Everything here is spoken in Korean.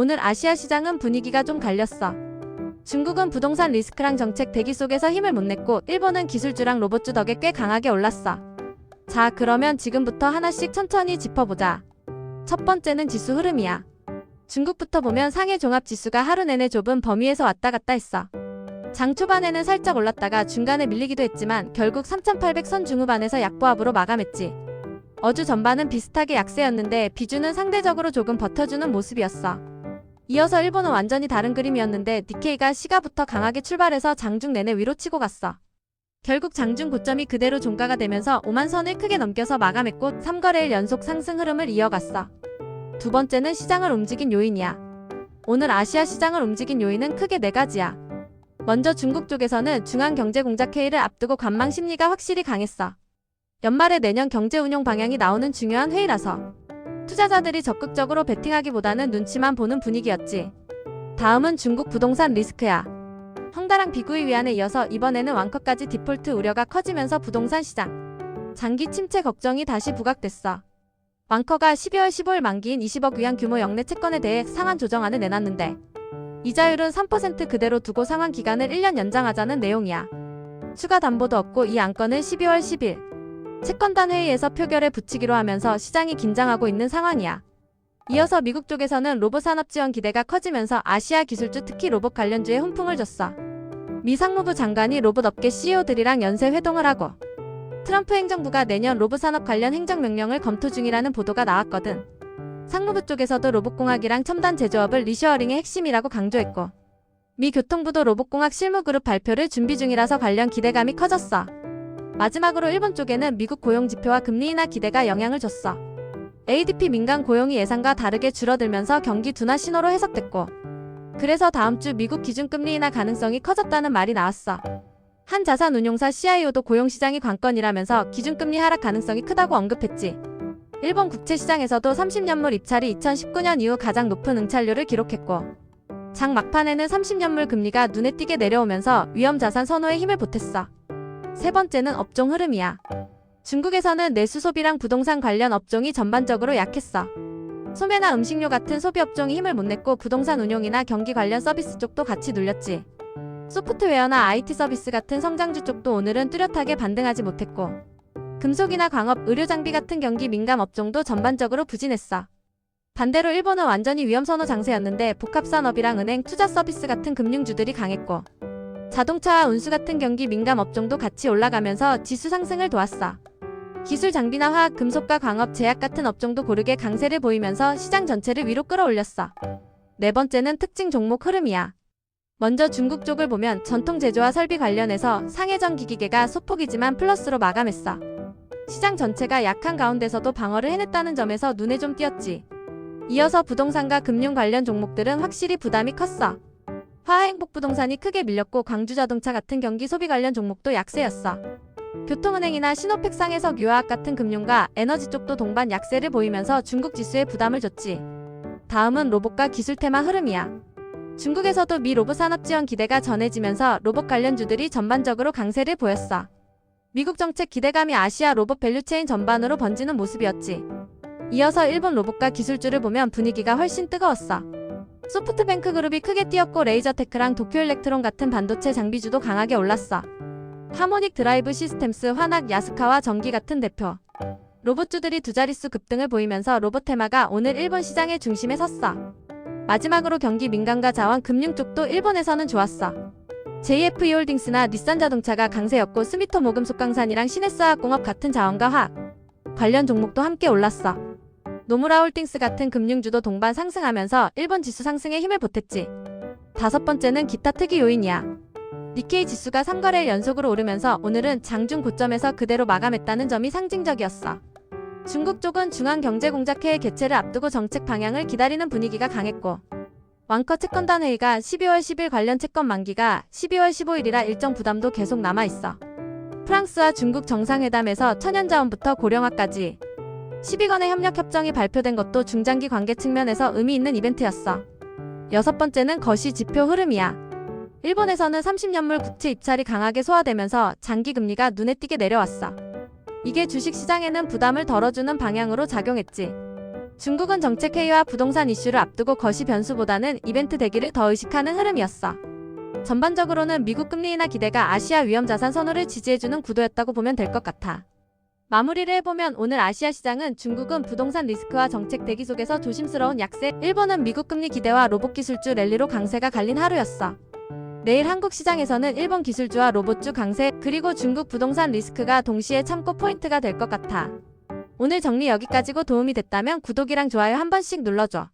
오늘 아시아 시장은 분위기가 좀 갈렸어. 중국은 부동산 리스크랑 정책 대기 속에서 힘을 못 냈고 일본은 기술주랑 로봇주 덕에 꽤 강하게 올랐어. 자, 그러면 지금부터 하나씩 천천히 짚어보자. 첫 번째는 지수 흐름이야. 중국부터 보면 상해 종합 지수가 하루 내내 좁은 범위에서 왔다 갔다 했어. 장 초반에는 살짝 올랐다가 중간에 밀리기도 했지만 결국 3,800선 중후반에서 약보합으로 마감했지. 어주 전반은 비슷하게 약세였는데 비주는 상대적으로 조금 버텨주는 모습이었어. 이어서 일본은 완전히 다른 그림이었는데 니케이가 시가부터 강하게 출발해서 장중 내내 위로 치고 갔어. 결국 장중 고점이 그대로 종가가 되면서 5만 선을 크게 넘겨서 마감했고 3거래일 연속 상승 흐름을 이어갔어. 두 번째는 시장을 움직인 요인이야. 오늘 아시아 시장을 움직인 요인은 크게 네 가지야. 먼저 중국 쪽에서는 중앙경제공작회의를 앞두고 관망 심리가 확실히 강했어. 연말에 내년 경제운용 방향이 나오는 중요한 회의라서 투자자들이 적극적으로 베팅하기보다는 눈치만 보는 분위기였지. 다음은 중국 부동산 리스크야. 헝다랑 비구이 위안에 이어서 이번에는 왕커까지 디폴트 우려가 커지면서 부동산 시장 장기 침체 걱정이 다시 부각됐어. 왕커가 12월 15일 만기인 20억 위안 규모 영내 채권에 대해 상한 조정안을 내놨는데 이자율은 3% 그대로 두고 상환 기간을 1년 연장하자는 내용이야. 추가 담보도 없고 이 안건은 12월 10일 채권단 회의에서 표결에 붙이기로 하면서 시장이 긴장하고 있는 상황이야. 이어서 미국 쪽에서는 로봇 산업 지원 기대가 커지면서 아시아 기술주 특히 로봇 관련주에 훈풍을 줬어. 미 상무부 장관이 로봇 업계 CEO들이랑 연쇄 회동을 하고 트럼프 행정부가 내년 로봇 산업 관련 행정명령을 검토 중이라는 보도가 나왔거든. 상무부 쪽에서도 로봇공학이랑 첨단 제조업을 리셔어링의 핵심이라고 강조했고 미 교통부도 로봇공학 실무그룹 발표를 준비 중이라서 관련 기대감이 커졌어. 마지막으로 일본 쪽에는 미국 고용 지표와 금리 인하 기대가 영향을 줬어. ADP 민간 고용이 예상과 다르게 줄어들면서 경기 둔화 신호로 해석됐고 그래서 다음 주 미국 기준금리 인하 가능성이 커졌다는 말이 나왔어. 한 자산운용사 CIO도 고용시장이 관건이라면서 기준금리 하락 가능성이 크다고 언급했지. 일본 국채시장에서도 30년물 입찰이 2019년 이후 가장 높은 응찰률을 기록했고 장 막판에는 30년물 금리가 눈에 띄게 내려오면서 위험자산 선호에 힘을 보탰어. 세 번째는 업종 흐름이야. 중국에서는 내수 소비랑 부동산 관련 업종이 전반적으로 약했어. 소매나 음식료 같은 소비 업종이 힘을 못 냈고 부동산 운용이나 경기 관련 서비스 쪽도 같이 눌렸지. 소프트웨어나 IT 서비스 같은 성장주 쪽도 오늘은 뚜렷하게 반등하지 못했고 금속이나 광업, 의료 장비 같은 경기 민감 업종도 전반적으로 부진했어. 반대로 일본은 완전히 위험 선호 장세였는데 복합산업이랑 은행, 투자 서비스 같은 금융주들이 강했고 자동차와 운수 같은 경기 민감 업종도 같이 올라가면서 지수 상승을 도왔어. 기술 장비나 화학, 금속과 광업, 제약 같은 업종도 고르게 강세를 보이면서 시장 전체를 위로 끌어올렸어. 네 번째는 특징 종목 흐름이야. 먼저 중국 쪽을 보면 전통 제조와 설비 관련해서 상해전 기기계가 소폭이지만 플러스로 마감했어. 시장 전체가 약한 가운데서도 방어를 해냈다는 점에서 눈에 좀 띄었지. 이어서 부동산과 금융 관련 종목들은 확실히 부담이 컸어. 화행복부동산이 크게 밀렸고 광주자동차 같은 경기 소비 관련 종목도 약세였어. 교통은행이나 신호팩상해석 유화학 같은 금융과 에너지 쪽도 동반 약세를 보이면서 중국 지수에 부담을 줬지. 다음은 로봇과 기술 테마 흐름이야. 중국에서도 미 로봇 산업 지원 기대가 전해지면서 로봇 관련주들이 전반적으로 강세를 보였어. 미국 정책 기대감이 아시아 로봇 밸류체인 전반으로 번지는 모습이었지. 이어서 일본 로봇과 기술주를 보면 분위기가 훨씬 뜨거웠어. 소프트뱅크 그룹이 크게 뛰었고 레이저테크랑 도쿄일렉트론 같은 반도체 장비주도 강하게 올랐어. 하모닉 드라이브 시스템스, 환학, 야스카와 전기 같은 대표. 로봇주들이 두 자릿수 급등을 보이면서 로봇 테마가 오늘 일본 시장의 중심에 섰어. 마지막으로 경기 민간과 자원 금융 쪽도 일본에서는 좋았어. JFE 홀딩스나 닛산 자동차가 강세였고 스미토 모금 속강산이랑 시네스화학공업 같은 자원과 화학 관련 종목도 함께 올랐어. 노무라 홀딩스 같은 금융주도 동반 상승하면서 일본 지수 상승에 힘을 보탰지. 다섯 번째는 기타 특이 요인이야. 니케이 지수가 3거래일 연속으로 오르면서 오늘은 장중 고점에서 그대로 마감했다는 점이 상징적이었어. 중국 쪽은 중앙경제공작회의 개최를 앞두고 정책 방향을 기다리는 분위기가 강했고 왕커 채권단 회의가 12월 10일 관련 채권 만기가 12월 15일이라 일정 부담도 계속 남아있어. 프랑스와 중국 정상회담에서 천연자원부터 고령화까지 12건의 협력 협정이 발표된 것도 중장기 관계 측면에서 의미 있는 이벤트였어. 여섯 번째는 거시 지표 흐름이야. 일본에서는 30년물 국채 입찰이 강하게 소화되면서 장기 금리가 눈에 띄게 내려왔어. 이게 주식 시장에는 부담을 덜어주는 방향으로 작용했지. 중국은 정책 회의와 부동산 이슈를 앞두고 거시 변수보다는 이벤트 대기를 더 의식하는 흐름이었어. 전반적으로는 미국 금리 인하 기대가 아시아 위험 자산 선호를 지지해주는 구도였다고 보면 될 것 같아. 마무리를 해보면 오늘 아시아 시장은 중국은 부동산 리스크와 정책 대기 속에서 조심스러운 약세, 일본은 미국 금리 기대와 로봇 기술주 랠리로 강세가 갈린 하루였어. 내일 한국 시장에서는 일본 기술주와 로봇주 강세, 그리고 중국 부동산 리스크가 동시에 참고 포인트가 될 것 같아. 오늘 정리 여기까지고 도움이 됐다면 구독이랑 좋아요 한 번씩 눌러줘.